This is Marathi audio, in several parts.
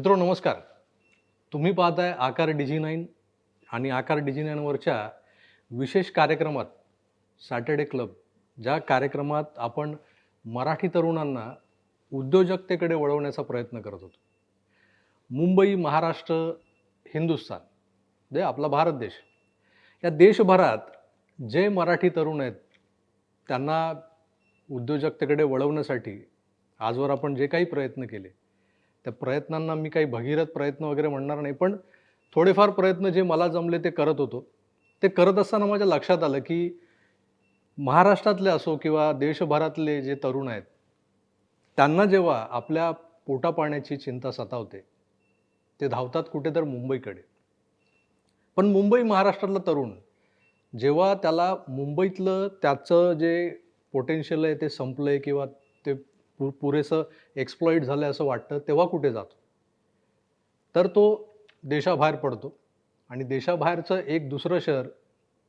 मित्रो नमस्कार. तुम्ही पाहताय आकार डिजी नाईन आणि आकार डिजी नाईनवरच्या विशेष कार्यक्रमात सॅटर्डे क्लब ज्या कार्यक्रमात आपण मराठी तरुणांना उद्योजकतेकडे वळवण्याचा प्रयत्न करत होतो. मुंबई महाराष्ट्र हिंदुस्थान जे आपला भारत देश या देशभरात जे मराठी तरुण आहेत त्यांना उद्योजकतेकडे वळवण्यासाठी आजवर आपण जे काही प्रयत्न केले त्या प्रयत्नांना मी काही भगीरथ प्रयत्न वगैरे म्हणणार नाही पण थोडेफार प्रयत्न जे मला जमले ते करत होतो. ते करत असताना माझ्या लक्षात आलं की महाराष्ट्रातले असो किंवा देशभरातले जे तरुण आहेत त्यांना जेव्हा आपल्या पोटापाण्याची चिंता सतावते ते धावतात कुठे तर मुंबईकडे. पण मुंबई महाराष्ट्रातला तरुण जेव्हा त्याला मुंबईतलं त्याचं जे पोटेन्शियल आहे ते संपलं आहे किंवा ते पु पुरेसं एक्सप्लॉईट झालं आहे असं वाटतं तेव्हा कुठे जातो? तर तो देशाबाहेर पडतो. आणि देशाबाहेरचं एक दुसरं शहर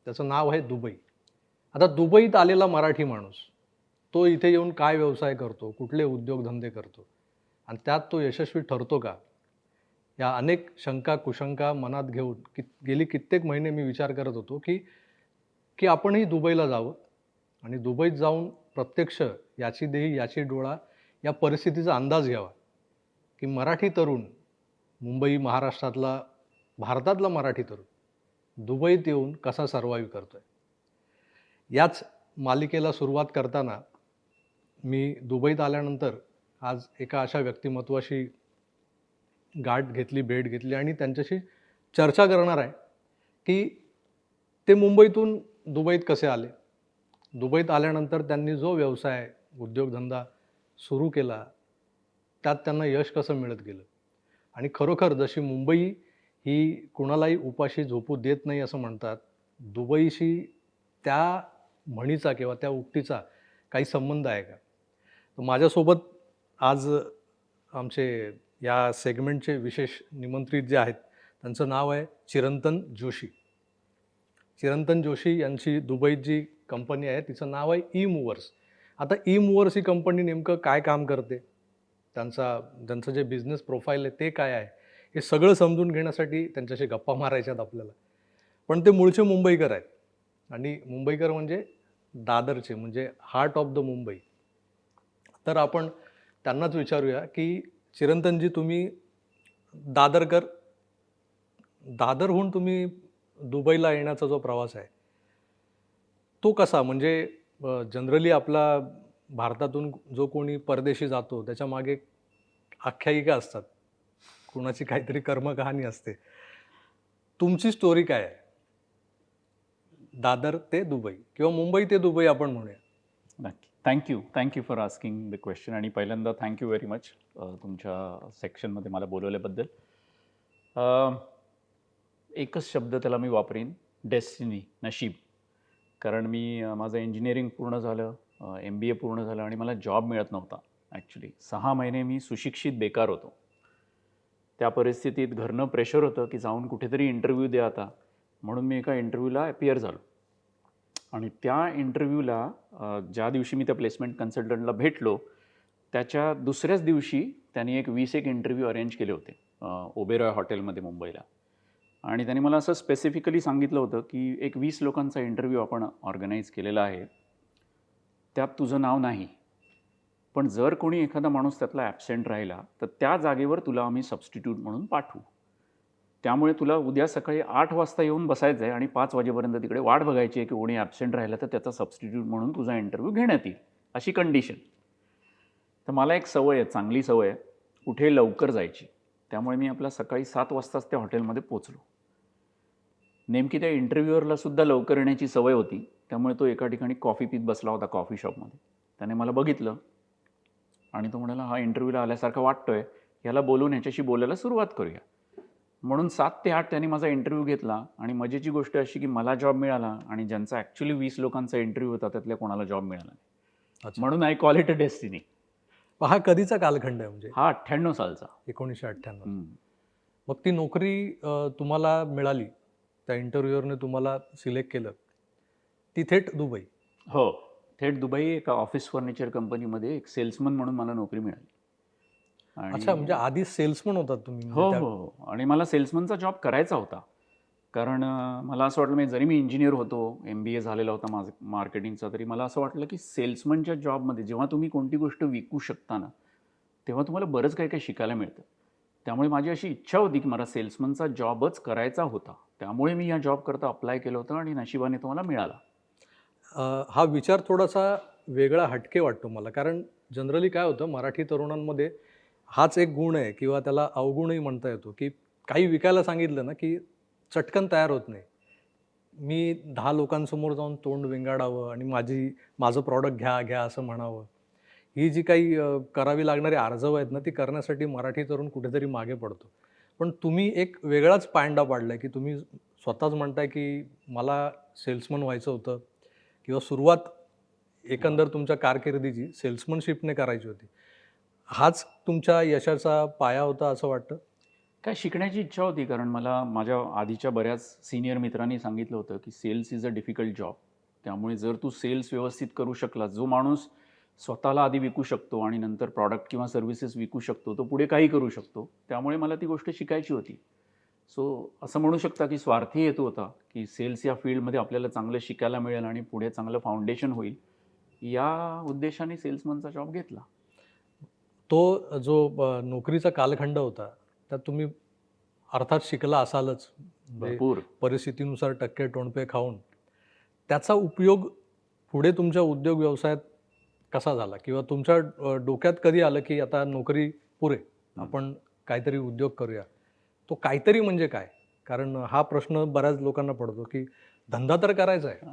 त्याचं नाव आहे दुबई. आता दुबईत आलेला मराठी माणूस तो इथे येऊन काय व्यवसाय करतो कुठले उद्योगधंदे करतो आणि त्यात तो यशस्वी ठरतो का? या अनेक शंका कुशंका मनात घेऊन कि गेली कित्येक महिने मी विचार करत होतो की की आपणही दुबईला जावं आणि दुबईत जाऊन प्रत्यक्ष याची देही याची डोळा या परिस्थितीचा अंदाज घ्यावा. की मराठी तरुण मुंबई महाराष्ट्रातला भारतातला मराठी तरुण दुबईत येऊन कसा सर्वाईव्ह करतो आहे याच मालिकेला सुरुवात करताना मी दुबईत आल्यानंतर आज एका अशा व्यक्तिमत्वाशी गाठ घेतली भेट घेतली आणि त्यांच्याशी चर्चा करणार आहे की ते मुंबईतून दुबईत कसे आले? दुबईत आल्यानंतर त्यांनी जो व्यवसाय उद्योगधंदा सुरू केला त्यात त्यांना यश कसं मिळत गेलं? आणि खरोखर जशी मुंबई ही कुणालाही उपाशी झोपू देत नाही असं म्हणतात दुबईशी त्या म्हणीचा किंवा त्या उक्तीचा काही संबंध आहे का? तर माझ्यासोबत आज आमचे या सेगमेंटचे विशेष निमंत्रित जे आहेत त्यांचं नाव आहे चिरंतन जोशी. चिरंतन जोशी यांची दुबईत जी कंपनी आहे तिचं नाव आहे ई मूवर्स आता ई मूवर्स ही कंपनी नेमकं काय काम करते? त्यांचा त्यांचं जे बिझनेस प्रोफाईल आहे ते काय आहे? हे सगळं समजून घेण्यासाठी त्यांच्याशी गप्पा मारायच्यात आपल्याला. पण ते मूळचे मुंबईकर आहेत. आणि मुंबईकर म्हणजे दादरचे म्हणजे हार्ट ऑफ द मुंबई. तर आपण त्यांनाच विचारूया की चिरंतनजी तुम्ही दादरकर दादरहून तुम्ही दुबईला येण्याचा जो प्रवास आहे तो कसा? म्हणजे जनरली आपला भारतातून जो कोणी परदेशी जातो त्याच्यामागे आख्यायिका असतात. कोणाची काहीतरी कर्मकहाणी असते. तुमची स्टोरी काय आहे? दादर ते दुबई किंवा मुंबई ते दुबई आपण म्हणूया. नक्की. Thank you thank you for asking the question आणि पहिल्यांदा थँक्यू व्हेरी मच तुमच्या सेक्शनमध्ये मला बोलवल्याबद्दल. एकच शब्द त्याला मी वापरीन. डेस्टिनी नशीब. कारण मी माझं इंजिनिअरिंग पूर्ण झालं एम बी ए पूर्ण झालं आणि मला जॉब मिळत नव्हता ॲक्च्युली सहा महिने मी सुशिक्षित बेकार होतो. त्या परिस्थितीत घरनं प्रेशर होतं की जाऊन कुठेतरी इंटरव्ह्यू द्या आता. म्हणून मी एका इंटरव्ह्यूला अपियर झालो. आणि त्या इंटरव्ह्यूला ज्या दिवशी मी त्या प्लेसमेंट कन्सल्टंटला भेटलो त्याच्या दुसऱ्याच दिवशी त्यांनी एक वीस एक इंटरव्ह्यू अरेंज केले होते ओबेरॉय हॉटेलमध्ये मुंबईला. आणि त्यांनी मला असं स्पेसिफिकली सांगितलं होतं की एक वीस लोकांचा इंटरव्ह्यू आपण ऑर्गनाईज केलेला आहे. त्यात तुझं नाव नाही. पण जर कोणी एखादा माणूस त्यातला ॲबसेंट राहिला तर त्या जागेवर तुला आम्ही सबस्टिट्यूट म्हणून पाठवू. त्यामुळे तुला उद्या सकाळी आठ वाजता येऊन बसायचं आहे आणि पाच वाजेपर्यंत तिकडे वाट बघायची आहे की कोणी ॲबसेंट राहिला तर त्याचा सबस्टिट्यूट म्हणून तुझा इंटरव्ह्यू घेण्यात येईल. अशी कंडिशन तर मला एक सवय आहे चांगली सवय आहे. कुठे लवकर जायची. त्यामुळे मी आपल्या सकाळी सात वाजताच त्या हॉटेलमध्ये पोचलो नेमकी त्या इंटरव्ह्यूअरला सुद्धा लवकर येण्याची सवय होती. त्यामुळे तो एका ठिकाणी कॉफी पीत बसला होता कॉफी शॉपमध्ये त्याने मला बघितलं आणि तो म्हणाला हा इंटरव्ह्यूला आल्यासारखा वाटतोय. याला बोलून ह्याच्याशी बोलायला सुरुवात करूया. म्हणून सात ते आठ त्यांनी माझा इंटरव्ह्यू घेतला आणि मजेची गोष्ट अशी की मला जॉब मिळाला आणि ज्यांचा ॲक्च्युली वीस लोकांचा इंटरव्ह्यू होता त्यातल्या कोणाला जॉब मिळाला. म्हणून I call it a destiny हा कधीचा कालखंड आहे म्हणजे? हा अठ्ठ्याण्णव सालचा. एकोणीसशे अठ्ठ्याण्णव. मग ती नोकरी अ, तुम्हाला मिळाली. त्या इंटरव्ह्यूअरने तुम्हाला सिलेक्ट केलं. ती थेट दुबई. हो. थेट दुबई एका ऑफिस फर्निचर कंपनीमध्ये एक सेल्समन म्हणून मला नोकरी मिळाली. आणि अच्छा म्हणजे आधी सेल्समन होतात तुम्ही म्हणजे हो त्या- हो हो. आणि मला सेल्समनचा जॉब करायचा होता. कारण मला असं वाटलं मी जरी मी इंजिनियर होतो एम बी ए झालेला होता माझं मार्केटिंगचा तरी मला असं वाटलं की सेल्समनच्या जॉबमध्ये जेव्हा तुम्ही कोणती गोष्ट विकू शकता ना तेव्हा तुम्हाला बरंच काही काही शिकायला मिळतं. त्यामुळे माझी अशी इच्छा होती की मला सेल्समनचा जॉबच करायचा होता. त्यामुळे मी या जॉब करता अप्लाय केलं होतं आणि नशिबाने तो मला मिळाला हा विचार थोडासा वेगळा हटके वाटतो मला. कारण जनरली काय होतं मराठी तरुणांमध्ये हाच एक गुण आहे किंवा त्याला अवगुणही म्हणता येतो की काही विकायला सांगितलं ना की चटकन तयार होत नाही. मी दहा लोकांसमोर जाऊन तोंड विंगाडावं आणि माझी माझं प्रॉडक्ट घ्या घ्या असं म्हणावं. ही जी काही करावी लागणारी आर्जव आहेत ना ती करण्यासाठी मराठी तरुण कुठेतरी मागे पडतो. पण तुम्ही एक वेगळाच पायंडा पाडलाय की तुम्ही स्वतःच म्हणताय की मला सेल्समन व्हायचं होतं किंवा सुरुवात एकंदर तुमच्या कारकिर्दीची सेल्समनशिपने करायची होती. हाच तुमच्या यशाचा पाया होता असं वाटतं? काय शिकण्याची इच्छा होती? कारण मला माझ्या आधीच्या बऱ्याच सिनियर मित्रांनी सांगितलं होतं की sales is a difficult job त्यामुळे जर तू सेल्स व्यवस्थित करू शकला जो माणूस स्वतःला आधी विकू शकतो आणि नंतर प्रॉडक्ट किंवा सर्व्हिसेस विकू शकतो तो पुढे काही करू शकतो. त्यामुळे मला ती गोष्ट शिकायची होती. सो असं म्हणू शकता की स्वार्थी हेतू होता की सेल्स या फील्डमध्ये आपल्याला चांगलं शिकायला मिळेल आणि पुढे चांगलं फाउंडेशन होईल. या उद्देशाने सेल्समनचा जॉब घेतला. तो जो नोकरीचा कालखंड होता त्यात तुम्ही अर्थात शिकला असालच. म्हणजे भरपूर. परिस्थितीनुसार टक्के टोणपे खाऊन. त्याचा उपयोग पुढे तुमच्या उद्योग व्यवसायात कसा झाला? किंवा तुमच्या डोक्यात कधी आलं की आता नोकरी पुरे आपण काहीतरी उद्योग करूया? तो काहीतरी म्हणजे काय? कारण हा प्रश्न बऱ्याच लोकांना पडतो की धंदा तर करायचा आहे.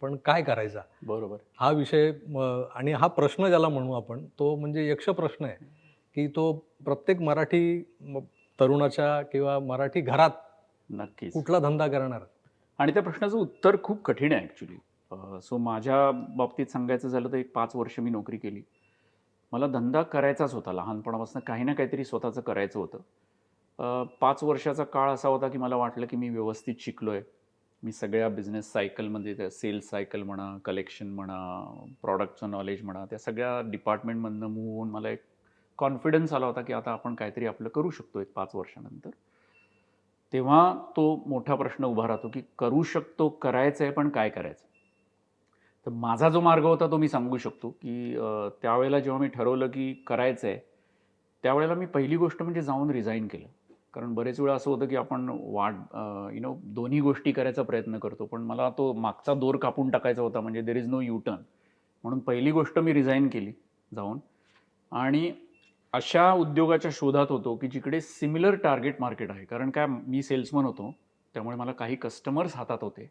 पण काय करायचा? बरोबर. हा विषय आणि हा प्रश्न ज्याला म्हणू आपण तो म्हणजे यक्ष प्रश्न आहे. की तो प्रत्येक मराठी तरुणाच्या किंवा मराठी घरात नक्कीच. कुठला धंदा करणार? आणि त्या प्रश्नाचं उत्तर खूप कठीण आहे ॲक्च्युली सो माझ्या बाबतीत सांगायचं झालं तर एक पाच वर्ष मी नोकरी केली. मला धंदा करायचाच होता लहानपणापासून काही ना काहीतरी स्वतःचं करायचं होतं. पाच वर्षाचा काळ असा होता की मला वाटलं की मी व्यवस्थित शिकलो आहे मी सगळ्या बिझनेस सायकलमध्ये त्या सेल्स सायकल म्हणा कलेक्शन म्हणा प्रॉडक्टचं नॉलेज म्हणा त्या सगळ्या डिपार्टमेंटमधनं मूव होऊन मला एक कॉन्फिडन्स आला होता की आता आपण काहीतरी आपलं करू शकतो एक पाच वर्षानंतर. तेव्हा तो मोठा प्रश्न उभा राहतो की करू शकतो करायचं आहे पण काय करायचं? तर माझा जो मार्ग होता तो मी सांगू शकतो की त्यावेळेला जेव्हा मी ठरवलं की करायचं आहे त्यावेळेला मी पहिली गोष्ट म्हणजे जाऊन रिझाईन केलं. कारण बरेच वेळा असं होतं की आपण वाट यु नो दोन्ही गोष्टी करायचा प्रयत्न करतो पण मला तो मागचा दोर कापून टाकायचा होता म्हणजे there is no U turn म्हणून पहिली गोष्ट मी रिझाईन केली जाऊन. आणि अशा उद्योगाच्या शोधात होतो की जिकडे सिमिलर टार्गेट मार्केट आहे. कारण काय मी सेल्समन होतो त्यामुळे मला काही कस्टमर्स हातात होते.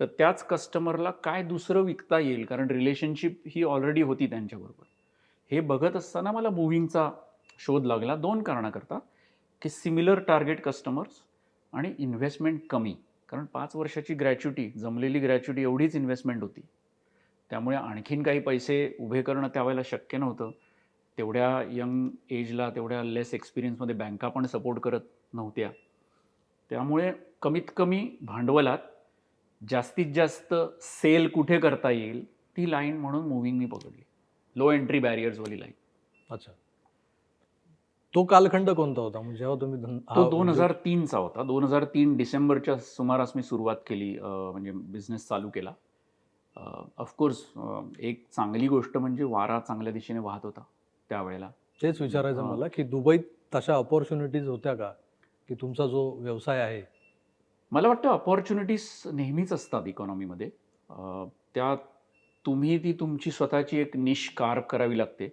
तर त्याच कस्टमरला काय दुसरं विकता येईल? कारण रिलेशनशिप ही ऑलरेडी होती त्यांच्याबरोबर. हे बघत असताना मला मुव्हिंगचा शोध लागला दोन कारणाकरता की सिमिलर टार्गेट कस्टमर्स आणि इन्व्हेस्टमेंट कमी. कारण पाच वर्षाची ग्रॅच्युटी जमलेली ग्रॅच्युटी एवढीच इन्व्हेस्टमेंट होती. त्यामुळे आणखीन काही पैसे उभे करणं त्यावेळेला शक्य नव्हतं. तेवढ्या यंग एजला तेवढ्या लेस एक्सपिरियन्समध्ये बँका पण सपोर्ट करत नव्हत्या. त्यामुळे कमीत कमी भांडवलात जास्तीत जास्त सेल कुठे करता येईल ती लाईन म्हणून मुव्हिंग मी पकडली. लो एंट्री बॅरियर्सवाली लाईन अच्छा. तो कालखंड कोणता होता? म्हणजे जेव्हा तुम्ही तो दोन हजार तीनचा होता. दोन हजार तीन डिसेंबरच्या सुमारास मी सुरुवात केली म्हणजे बिझनेस चालू केला. ऑफकोर्स एक चांगली गोष्ट म्हणजे वारा चांगल्या दिशेने वाहत होता. त्यावेळेला. तेच विचारायचं हा. मला की दुबईत तशा ऑपॉर्च्युनिटीज होत्या का? की तुमचा जो व्यवसाय आहे. मला वाटतं अपॉर्च्युनिटीज नेहमीच असतात इकॉनॉमीमध्ये अं, त्या तुम्ही ती तुमची स्वतःची एक निश कार करावी लागते.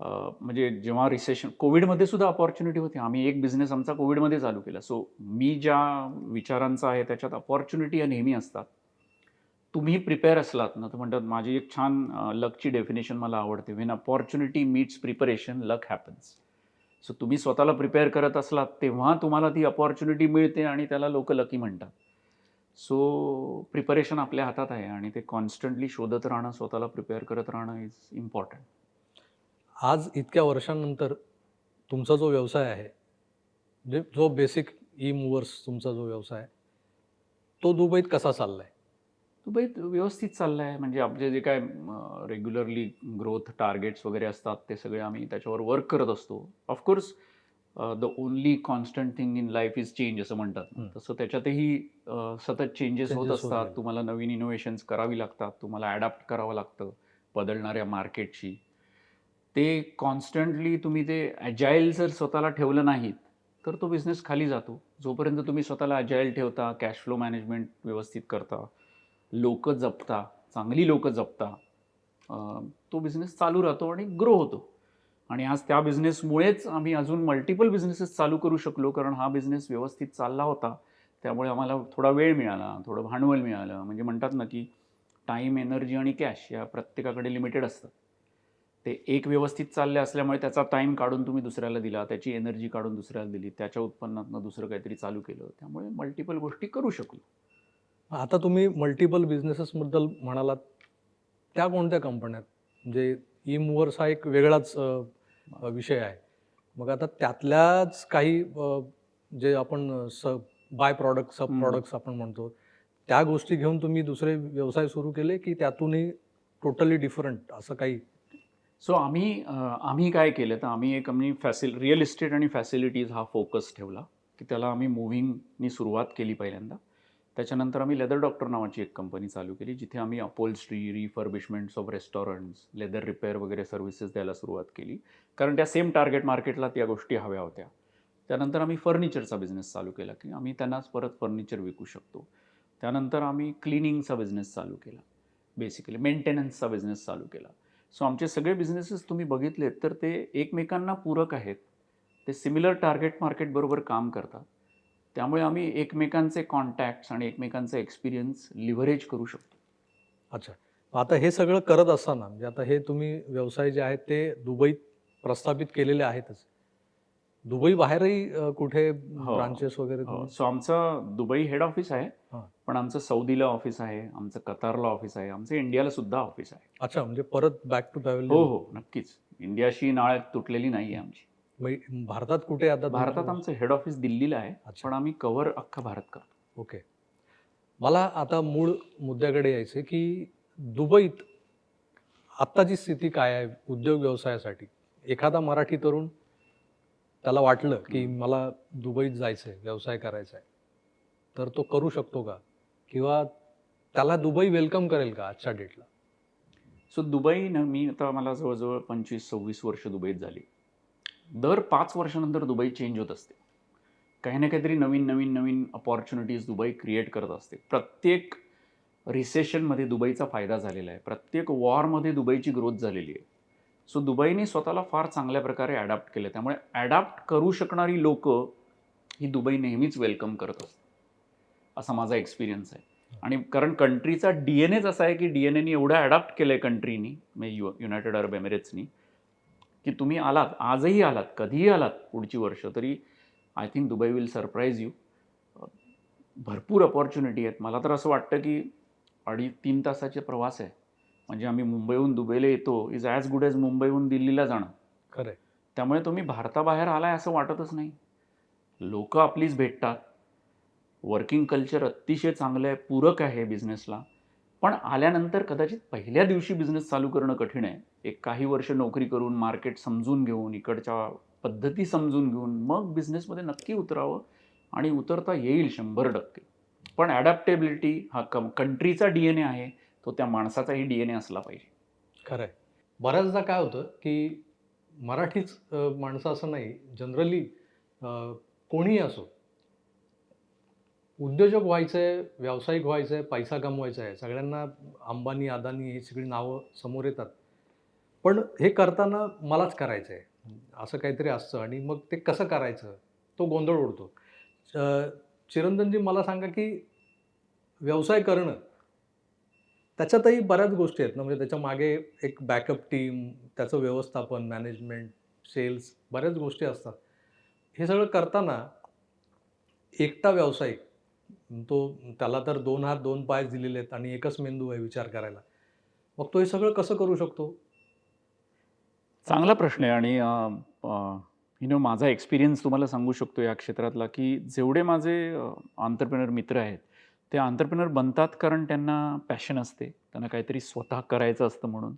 अं, म्हणजे जेव्हा रिसेशन कोविडमध्ये सुद्धा अपॉर्च्युनिटी होती. आम्ही एक बिझनेस आमचा कोविडमध्ये चालू केला. सो मी ज्या विचारांचा आहे त्याच्यात अपॉर्च्युनिटी या नेहमी असतात. तुम्ही प्रिपेअर असलात ना तर म्हणतात माझी एक छान लकची डेफिनेशन मला आवडते. When opportunity meets preparation luck happens so तुम्ही स्वतःला प्रिपेअर करत असलात तेव्हा तुम्हाला ती अपॉर्च्युनिटी मिळते आणि त्याला लोक लकी म्हणतात. सो प्रिपरेशन आपल्या हातात आहे आणि ते कॉन्स्टंटली शोधत राहणं स्वतःला प्रिपेअर करत राहणं इज इम्पॉर्टंट आज इतक्या वर्षांनंतर तुमचा जो व्यवसाय आहे जे जो बेसिक ई मूवर्स तुमचा जो व्यवसाय तो दुबईत कसा चालला आहे दुबईत व्यवस्थित चाललं आहे म्हणजे आपले जे काय रेग्युलरली ग्रोथ टार्गेट्स वगैरे असतात ते सगळे आम्ही त्याच्यावर वर्क करत असतो. Of course the only constant thing in life is change असं म्हणतात. तसं त्याच्यातही सतत चेंजेस होत असतात. तुम्हाला नवीन इनोव्हेशन्स करावी लागतात. तुम्हाला ॲडॅप्ट करावं लागतं बदलणाऱ्या मार्केटशी ते कॉन्स्टंटली तुम्ही ते ॲजाईल जर स्वतःला ठेवलं नाहीत तर तो बिझनेस खाली जातो. जोपर्यंत तुम्ही स्वतःला अजाईल ठेवता कॅश फ्लो मॅनेजमेंट व्यवस्थित करता लोक जपता चांगली लोक जपता तो बिझनेस चालू राहतो आणि ग्रो होतो. आणि आज त्या बिझनेसमुळेच आम्ही अजून मल्टिपल बिझनेसेस चालू करू शकलो कारण हा बिझनेस व्यवस्थित चालला होता. त्यामुळे आम्हाला थोडा वेळ मिळाला थोडं भांडवल मिळालं. म्हणजे म्हणतात ना की टाईम एनर्जी आणि कॅश या प्रत्येकाकडे लिमिटेड असतात ते एक व्यवस्थित चालले असल्यामुळे त्याचा टाईम काढून तुम्ही दुसऱ्याला दिला त्याची एनर्जी काढून दुसऱ्याला दिली त्याच्या उत्पन्नातनं दुसरं काहीतरी चालू केलं. त्यामुळे मल्टिपल गोष्टी करू शकलो. आता तुम्ही मल्टिपल बिझनेसेसबद्दल म्हणालात त्या कोणत्या कंपन्या म्हणजे ई मुव्हर्स हा एक वेगळाच विषय आहे. मग आता त्यातल्याच काही जे आपण स बाय प्रॉडक्ट सब. प्रॉडक्ट्स आपण म्हणतो त्या गोष्टी घेऊन तुम्ही दुसरे व्यवसाय सुरू केले की त्यातूनही टोटली डिफरंट असं काही? सो आम्ही आम्ही काय केलं तर आम्ही एक आम्ही फॅसिल रिअल इस्टेट आणि फॅसिलिटीज हा फोकस ठेवला की त्याला आम्ही मुव्हिंगनी सुरुवात केली पहिल्यांदा. त्याच्यानंतर आम्ही लेदर डॉक्टर नावाची एक कंपनी चालू केली जिथे आम्ही upholstery refurbishments of restaurants leather repair वगैरे सर्व्हिसेस द्यायला सुरुवात केली. कारण त्या सेम टार्गेट मार्केटला त्या गोष्टी हव्या होत्या. त्यानंतर आम्ही फर्निचरचा बिझनेस चालू केला की आम्ही त्यांनाच परत फर्निचर विकू शकतो. त्यानंतर आम्ही क्लिनिंगचा बिझनेस चालू केला. बेसिकली मेंटेनन्सचा बिझनेस चालू केला. सो आमचे सगळे बिझनेसेस तुम्ही बघितलेत तर ते एकमेकांना पूरक आहेत. ते सिमिलर टार्गेट मार्केटबरोबर काम करतात. त्यामुळे आम्ही एकमेकांचे कॉन्टॅक्ट्स आणि एकमेकांचे एक्सपिरियन्स लिव्हरेज करू शकतो. अच्छा. आता हे सगळं करत असताना म्हणजे आता हे तुम्ही व्यवसाय जे आहेत ते दुबईत प्रस्थापित केलेले आहेतच. दुबई बाहेरही कुठे ब्रांचेस वगैरे तुम्ही? सो आमचं दुबई हेड ऑफिस आहे हां. पण आमचं सौदीला ऑफिस आहे आमचं कतारला ऑफिस आहे आमचं इंडियाला सुद्धा ऑफिस आहे. अच्छा म्हणजे परत बॅक टू हो पॅव्हलियन हो. नक्कीच. इंडियाशी नाळ तुटलेली नाही आहे आमची. भारतात कुठे आता? भारतात आमचं हेड ऑफिस दिल्लीला आहे पण आम्ही कव्हर अख्खा भारत करतो. ओके. मला आता मूळ मुद्द्याकडे यायचे की दुबईत आत्ताची स्थिती काय आहे उद्योग व्यवसायासाठी? एखादा मराठी तरुण त्याला वाटलं की मला दुबईत जायचं आहे व्यवसाय करायचा आहे तर तो करू शकतो का? किंवा त्याला दुबई वेलकम करेल का आजच्या डेटला सो दुबई न मी आता मला जवळजवळ पंचवीस सव्वीस वर्ष दुबईत झाली. दर पाच वर्षानंतर दुबई चेंज होत असते. काही ना काहीतरी नवीन नवीन नवीन अपॉर्च्युनिटीज दुबई क्रिएट करत असते. प्रत्येक रिसेशनमध्ये दुबईचा फायदा झालेला आहे. प्रत्येक वॉरमध्ये दुबईची ग्रोथ झालेली आहे. सो दुबईने स्वतःला फार चांगल्या प्रकारे ॲडॅप्ट केलं त्यामुळे ॲडॅप्ट करू शकणारी लोक ही दुबई नेहमीच वेलकम करत असते असा माझा एक्सपिरियन्स आहे. आणि कारण कंट्रीचा डी एन एच असा आहे की डी एन एने एवढं ॲडॅप्ट केलं आहे कंट्रीनी म्हणजे यु युनायटेड अरब एमिरेट्सनी की तुम्ही आलात आजही आलात कधीही आलात पुढची वर्ष तरी I think Dubai will surprise you भरपूर अपॉर्च्युनिटी आहेत. मला तर असं वाटतं की अडीच तीन तासाचे प्रवास आहे. म्हणजे आम्ही मुंबईहून दुबईला येतो इज ॲज गुड ॲज मुंबईहून दिल्लीला जाणं. खरंय. त्यामुळे तुम्ही भारताबाहेर आलाय असं वाटतच नाही. लोक आपलीच भेटतात. वर्किंग कल्चर अतिशय चांगलं आहे पूरक आहे बिझनेसला पण आल्यानंतर कदाचित पहिल्या दिवशी बिझनेस चालू करणं कठीण आहे. एक काही वर्ष नोकरी करून मार्केट समजून घेऊन इकडच्या पद्धती समजून घेऊन मग बिझनेसमध्ये नक्की उतरावं आणि उतरता येईल शंभर टक्के. पण ॲडॅप्टेबिलिटी हा कम कंट्रीचा डी एन ए आहे तो त्या माणसाचाही डी एन ए असला पाहिजे. खरंय बऱ्याचदा काय होतं की मराठीच अ, माणसं असं नाही जनरली कोणीही असो उद्योजक व्हायचं आहे व्यावसायिक व्हायचं आहे पैसा कमवायचा आहे. सगळ्यांना अंबानी अदानी ही सगळी नावं समोर येतात. पण हे करताना मलाच करायचं आहे असं काहीतरी असतं आणि मग ते कसं करायचं तो गोंधळ उडतो. चिरंजनजी मला सांगा की व्यवसाय करणं त्याच्यातही बऱ्याच गोष्टी आहेत ना. म्हणजे त्याच्यामागे एक बॅकअप टीम त्याचं व्यवस्थापन मॅनेजमेंट सेल्स बऱ्याच गोष्टी असतात. हे सगळं करताना एकटा व्यावसायिक तो त्याला तर दोन हात दोन पाय दिलेले आहेत आणि एकच मेंदू आहे विचार करायला. मग तो हे सगळं कसं करू शकतो? चांगला प्रश्न आहे आणि यु नो माझा एक्सपिरियन्स तुम्हाला सांगू शकतो या क्षेत्रातला की जेवढे माझे आंतरप्रेनर मित्र आहेत ते आंतरप्रेनर बनतात कारण त्यांना पॅशन असते. त्यांना काहीतरी स्वतः करायचं असतं म्हणून.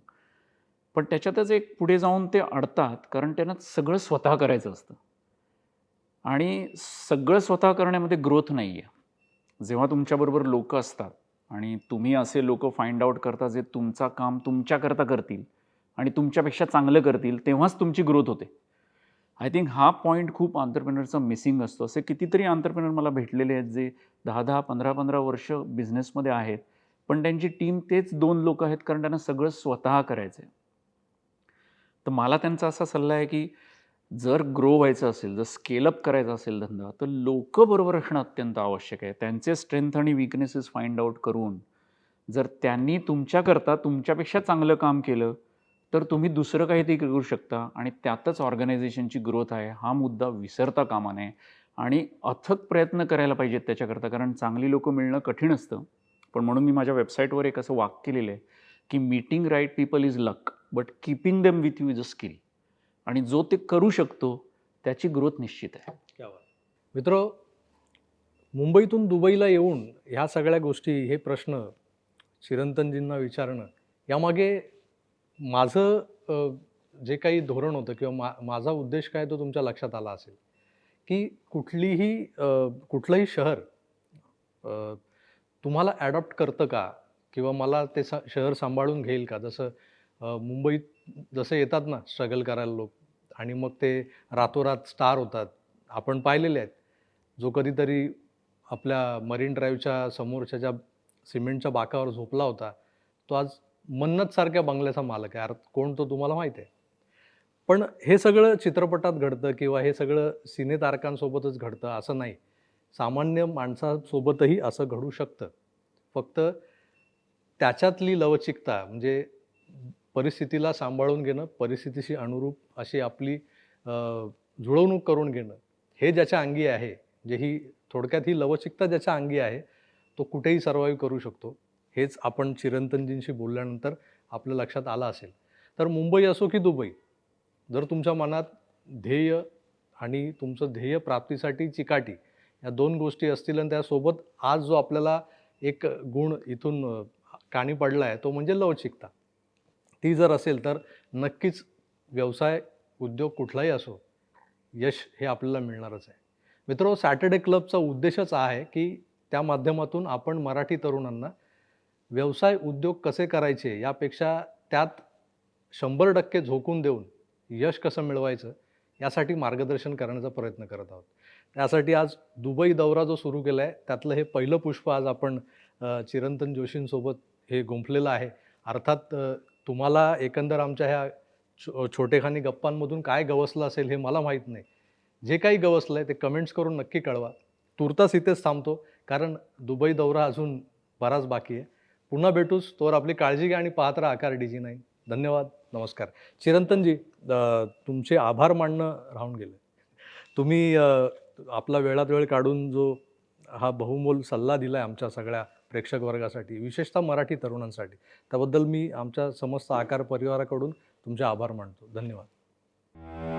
पण त्याच्यातच एक पुढे जाऊन ते अडतात कारण त्यांना सगळं स्वतः करायचं असतं. आणि सगळं स्वतः करण्यामध्ये ग्रोथ नाही आहे जेव्हा तुमच्याबरोबर लोक असतात आणि तुम्ही असे लोक फाइंड आउट करता जे तुमचा काम तुमच्याकरता करतील आणि तुमच्यापेक्षा चांगलं करतील तेव्हाच तुमची ग्रोथ होते. आय थिंक हा पॉईंट खूप आंतरप्रेनरचा मिसिंग असतो. असे कितीतरी आंतरप्रेनर मला भेटलेले आहेत जे दहा दहा पंधरा पंधरा वर्ष बिझनेसमध्ये आहेत पण त्यांची टीम तेच दोन लोक आहेत कारण त्यांना सगळं स्वतः करायचं आहे तर मला त्यांचा असा सल्ला आहे की जर ग्रो व्हायचं असेल जर स्केलअप करायचा असेल धंदा तर लोक बरोबर असणं अत्यंत आवश्यक आहे. त्यांचे स्ट्रेंथ आणि विकनेसेस फाइंड आउट करून जर त्यांनी तुमच्याकरता तुमच्यापेक्षा चांगलं काम केलं तर तुम्ही दुसरं काहीतरी करू शकता आणि त्यातच ऑर्गनायझेशनची ग्रोथ आहे. हा मुद्दा विसरता कामा नये आणि अथक प्रयत्न करायला पाहिजेत त्याच्याकरता कारण चांगली लोकं मिळणं कठीण असतं. पण म्हणून मी माझ्या वेबसाईटवर एक असं वाक्य लिहिलं आहे की meeting right people is luck but keeping them with you is a skill आणि जो ते करू शकतो त्याची ग्रोथ निश्चित आहे. मित्र मुंबईतून दुबईला येऊन ह्या सगळ्या गोष्टी हे प्रश्न चिरंतनजींना विचारणं यामागे माझं जे काही धोरण होतं किंवा मा माझा उद्देश काय तो तुमच्या लक्षात आला असेल की कुठलीही कुठलंही शहर तुम्हाला ॲडॉप्ट करतं का? किंवा मला ते सा शहर सांभाळून घेईल का? जसं मुंबईत जसे येतात ना स्ट्रगल करायला लोक आणि मग ते रातोरात स्टार होतात. आपण पाहिलेले आहेत. जो कधीतरी आपल्या मरीन ड्राईव्हच्या समोरच्या ज्या सिमेंटच्या बाकावर झोपला होता तो आज मन्नतसारख्या बंगल्याचा मालक आहे. अर्थात कोण तो तुम्हाला माहीत आहे? पण हे सगळं चित्रपटात घडतं किंवा हे सगळं सिनेतारकांसोबतच घडतं असं नाही. सामान्य माणसासोबतही असं घडू शकतं. फक्त त्याच्यातली लवचिकता म्हणजे परिस्थितीला सांभाळून घेणं परिस्थितीशी अनुरूप अशी आपली जुळवणूक करून घेणं हे ज्याच्या अंगी आहे जे ही थोडक्यात ही लवचिकता ज्याच्या अंगी आहे तो कुठेही सर्वाईव्ह करू शकतो. हेच आपण चिरंतनजींशी बोलल्यानंतर आपल्या लक्षात आलं असेल. तर मुंबई असो की दुबई जर तुमच्या मनात ध्येय आणि तुमचं ध्येय प्राप्तीसाठी चिकाटी या दोन गोष्टी असतील आणि त्यासोबत आज जो आपल्याला एक गुण इथून काणी पडला आहे तो म्हणजे लवचिकता. ती जर असेल तर नक्कीच व्यवसाय उद्योग कुठलाही असो यश हे आपल्याला मिळणारच आहे. मित्र सॅटर्डे क्लबचा उद्देशच आहे की त्या माध्यमातून आपण मराठी तरुणांना व्यवसाय उद्योग कसे करायचे यापेक्षा त्यात शंभर टक्के झोकून देऊन यश कसं मिळवायचं यासाठी मार्गदर्शन करण्याचा प्रयत्न करत आहोत. त्यासाठी आज दुबई दौरा जो सुरू केला आहे त्यातलं हे पहिलं पुष्प आज आपण चिरंतन जोशींसोबत हे गुंफलेलं आहे. अर्थात तुम्हाला एकंदर आमच्या ह्या छो छोटेखानी गप्पांमधून काय गवसलं असेल हे मला माहीत नाही. जे काही गवसलं आहे ते कमेंट्स करून नक्की कळवा. तुर्तास इथेच थांबतो कारण दुबई दौरा अजून बराच बाकी आहे. पुन्हा भेटूच तोवर आपली काळजी घ्या आणि पाहत राहा आकार डी जी नाही धन्यवाद नमस्कार. चिरंतनजी तुमचे आभार मानणं राहून गेले तुम्ही आपला वेळात वेळ काढून जो हा बहुमोल सल्ला दिला आहे आमच्या सगळ्या प्रेक्षक वर्गासाठी विशेषतः मराठी तरुणांसाठी. त्याबद्दल मी आमच्या समस्त आकार परिवाराकडून तुमचे आभार मानतो. धन्यवाद.